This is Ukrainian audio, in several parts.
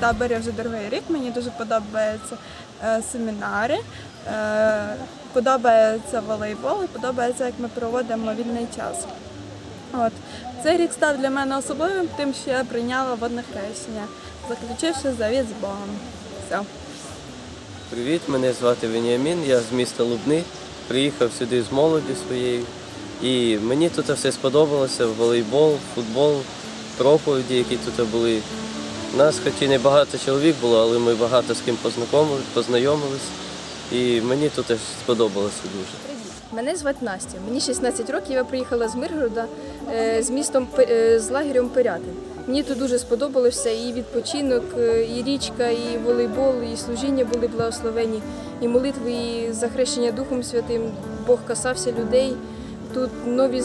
таборі вже другий рік. Мені дуже подобаються е, семінари, е, подобається волейбол і подобається, як ми проводимо вільний час. От. Цей рік став для мене особливим, тим, що я прийняла водне хрещення, заключивши завіт з Богом. Все. Привіт, мене звати Веніамін, я з міста Лубни. Приїхав сюди з молоді своєю. І мені тут все сподобалося. Волейбол, футбол, проповіді, які тут були. Нас хоч і не багато чоловік було, але ми багато з ким познайомились. І мені тут аж сподобалося дуже. Мене звати Настя. Мені 16 років. Я приїхала з Миргорода е, з містом е, з лагерем Пирятин. Мені тут дуже сподобалося і відпочинок, е, і річка, і волейбол, і служіння були благословені, і молитви, і захрещення Духом Святим. Бог касався людей. Тут нові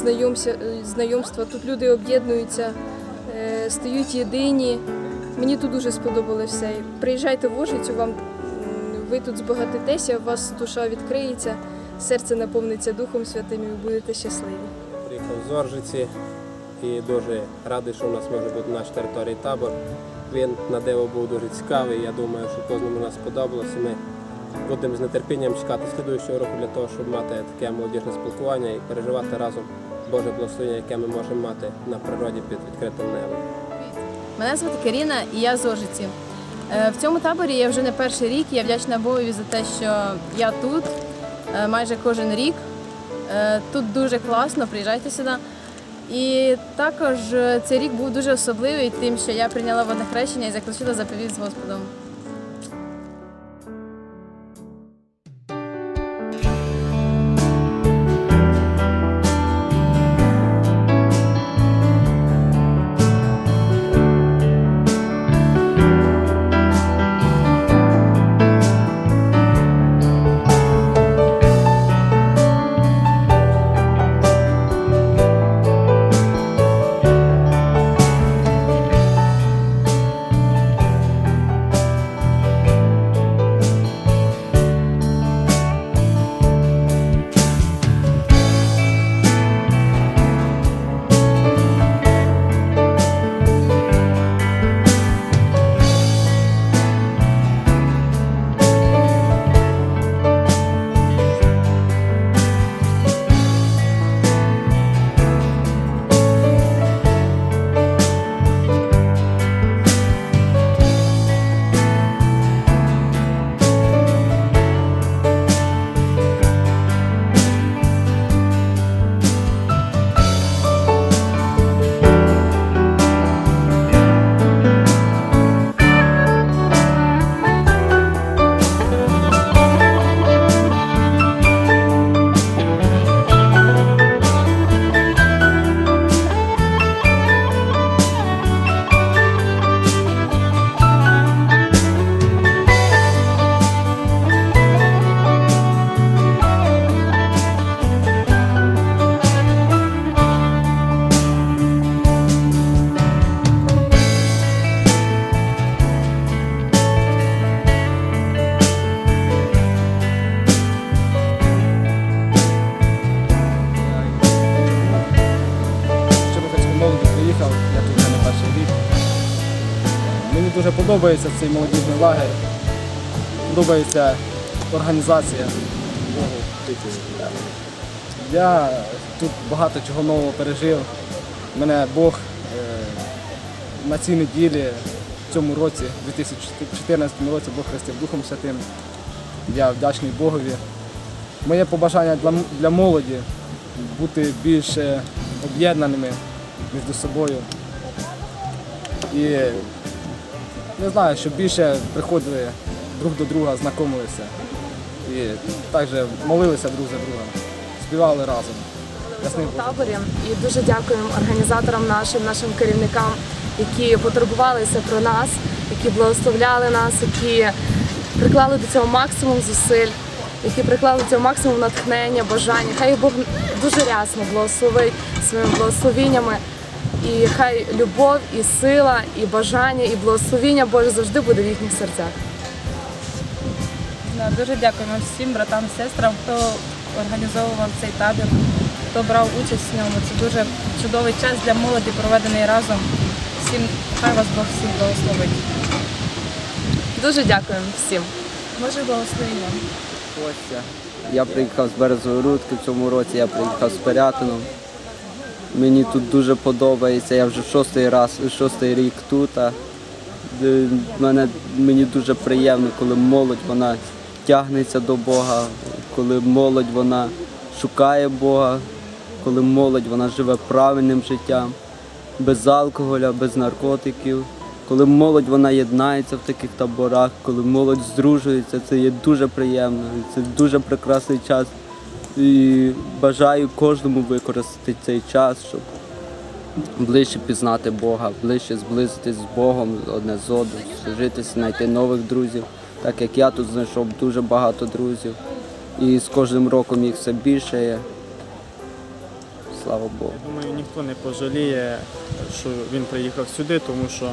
знайомства, тут люди об'єднуються, стають єдині. Мені тут дуже сподобалося. Приїжджайте в Ожицю, вам ви тут збагатитеся, у вас душа відкриється, серце наповниться Духом Святим і ви будете щасливі. Приїхав з Оржиці і дуже радий, що у нас може бути на нашій території табор. Він на диво був дуже цікавий. Я думаю, що кожному нас сподобалося. Ми будемо з нетерпінням чекати слідуючого року для того, щоб мати таке молодіжне спілкування і переживати разом Боже благословення, яке ми можемо мати на природі під відкритим небом. Мене звати Каріна і я з Ожиці. Е, В цьому таборі я вже не перший рік. Я вдячна Богові за те, що я тут е, майже кожен рік. Е, Тут дуже класно, приїжджайте сюди. І також цей рік був дуже особливий тим, що я прийняла водне хрещення і заключила заповідь з Господом. Дуже подобається цей молодіжний лагерь. Подобається організація. Я тут багато чого нового пережив. Мене Бог е, на цій неділі, в цьому році, в 2014 році, Бог хрестив Духом Святим. Я вдячний Богові. Моє побажання для, молоді бути більш е, об'єднаними між собою. Не знаю, щоб більше приходили друг до друга, знайомилися. І також молилися друг за друга, співали разом. Ясний Бог. таборі і дуже дякуємо організаторам нашим, нашим керівникам, які потурбувалися про нас, які благословляли нас, які приклали до цього максимум зусиль, які приклали до цього максимум натхнення, бажання. Хай Бог дуже рясно благословить своїми благословіннями. І хай любов, і сила, і бажання, і благословіння Боже завжди буде в їхніх серцях. Да, Дуже дякуємо всім братам, сестрам, хто організовував цей табір, хто брав участь в ньому. Це дуже чудовий час для молоді, проведений разом. Всім хай вас Бог всіх благословить. Дуже дякуємо всім. Може благословення. Костя. Я приїхав з Березогородки в цьому році, я приїхав з Пирятином. Мені тут дуже подобається. Я вже шостий раз, шостий рік тут. е, Мене, мені дуже приємно, коли молодь вона тягнеться до Бога, коли молодь вона шукає Бога, коли молодь вона живе правильним життям, без алкоголя, без наркотиків. Коли молодь вона єднається в таких таборах, коли молодь здружується, це є дуже приємно. Це дуже прекрасний час. І бажаю кожному використати цей час, щоб ближче пізнати Бога, ближче зблизитись з Богом одне з одним, зжитися, знайти нових друзів. Так як я тут знайшов дуже багато друзів. І з кожним роком їх все більше є. Слава Богу. Думаю, ніхто не пожаліє, що він приїхав сюди, тому що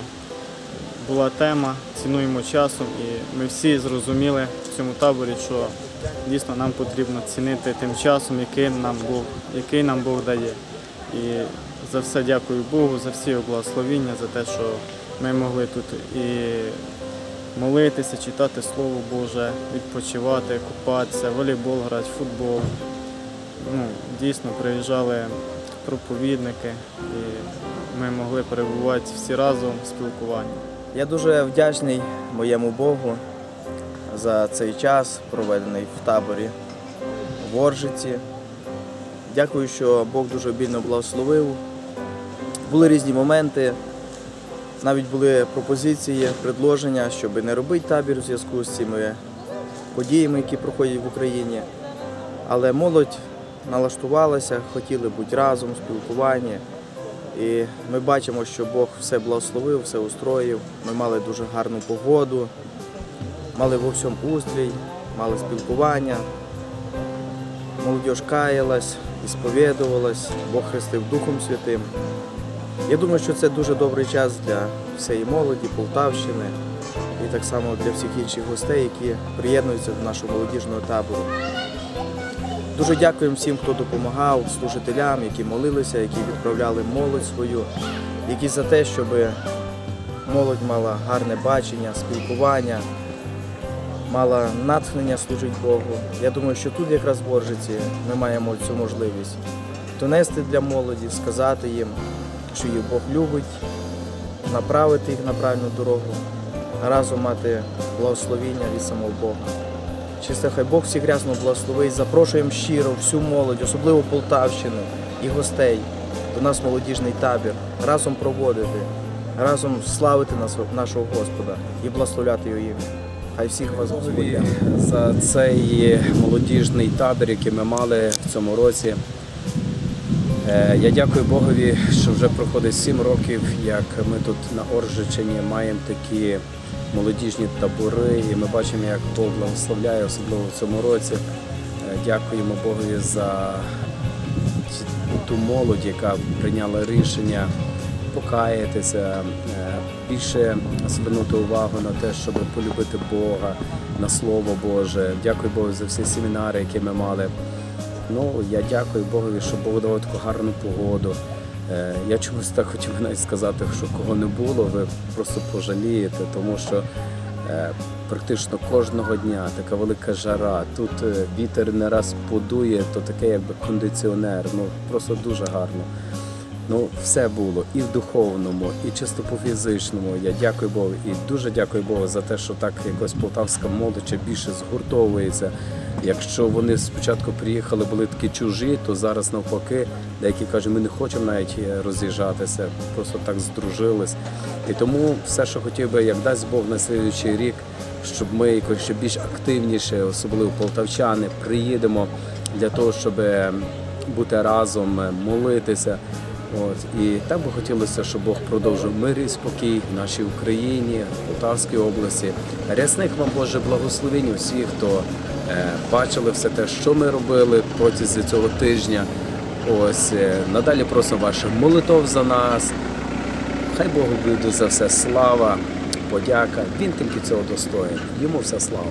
була тема, цінуємо часом, і ми всі зрозуміли в цьому таборі, що дійсно нам потрібно цінити тим часом, який нам Бог, який нам Бог дає. І за все дякую Богу, за всі благословіння, за те, що ми могли тут і молитися, читати Слово Боже, відпочивати, купатися, волейбол грати, футбол ну, дійсно приїжджали проповідники, і ми могли перебувати всі разом в спілкуванні. Я дуже вдячний моєму Богу за цей час, проведений в таборі в Оржиці. Дякую, що Бог дуже обільно благословив. Були різні моменти, навіть були пропозиції, предложення, щоб не робити табір у зв'язку з цими подіями, які проходять в Україні. Але молодь налаштувалася, хотіли бути разом, в спілкуванні. І ми бачимо, що Бог все благословив, все устроїв. Ми мали дуже гарну погоду, мали во всьому устрій, мали спілкування. Молодіж каялась, ісповідувалась, Бог хрестив Духом Святим. Я думаю, що це дуже добрий час для всієї молоді, Полтавщини і так само для всіх інших гостей, які приєднуються до нашого молодіжного табору. Дуже дякуємо всім, хто допомагав, служителям, які молилися, які відправляли молодь свою, які за те, щоб молодь мала гарне бачення, спілкування, мала натхнення служити Богу. Я думаю, що тут якраз в Боржиці ми маємо цю можливість донести для молоді, сказати їм, що їх Бог любить, направити їх на правильну дорогу, разом мати благословіння від самого Бога. Чисто хай Бог всіх рясно благословить. Запрошуємо щиро всю молодь, особливо Полтавщину і гостей до нас молодіжний табір, разом проводити, разом славити нашого Господа і благословляти його ім'я. Хай всіх вас Господь. За цей молодіжний табір, який ми мали в цьому році. Е, Я дякую Богові, що вже проходить сім років, як ми тут на Оржичині маємо такі молодіжні табори, і ми бачимо, як Бог благословляє, особливо в цьому році. Е, Дякуємо Богові за ту молодь, яка прийняла рішення покаятися, е, більше звернути увагу на те, щоб полюбити Бога, на Слово Боже. Дякую Богу за всі семінари, які ми мали. Ну, я дякую Богові, що Бог дав таку гарну погоду. Е, Я чомусь так хотів навіть сказати, що кого не було, ви просто пожалієте, тому що е, практично кожного дня така велика жара. Тут вітер не раз подує, то таке якби кондиціонер. Ну просто дуже гарно. Ну, все було і в духовному, і чисто по фізичному. Я дякую Богу і дуже дякую Богу за те, що так якось полтавська молодь більше згуртовується. Якщо вони спочатку приїхали, були такі чужі, то зараз навпаки, деякі кажуть, ми не хочемо навіть е, роз'їжджатися, просто так здружились. І тому все, що хотів би, як дасть Бог на слідуючий рік, щоб ми якось ще більш активніше, особливо полтавчани, приїдемо для того, щоб е, бути разом, е, молитися. От і так би хотілося, щоб Бог продовжив мир і спокій в нашій Україні, в Полтавській області. Рясних вам Боже благословень усіх, хто е, бачили все те, що ми робили протягом цього тижня. Ось е, надалі просимо ваших молитов за нас. Хай Богу буде за все слава, подяка. Він тільки цього достоїн. Йому вся слава.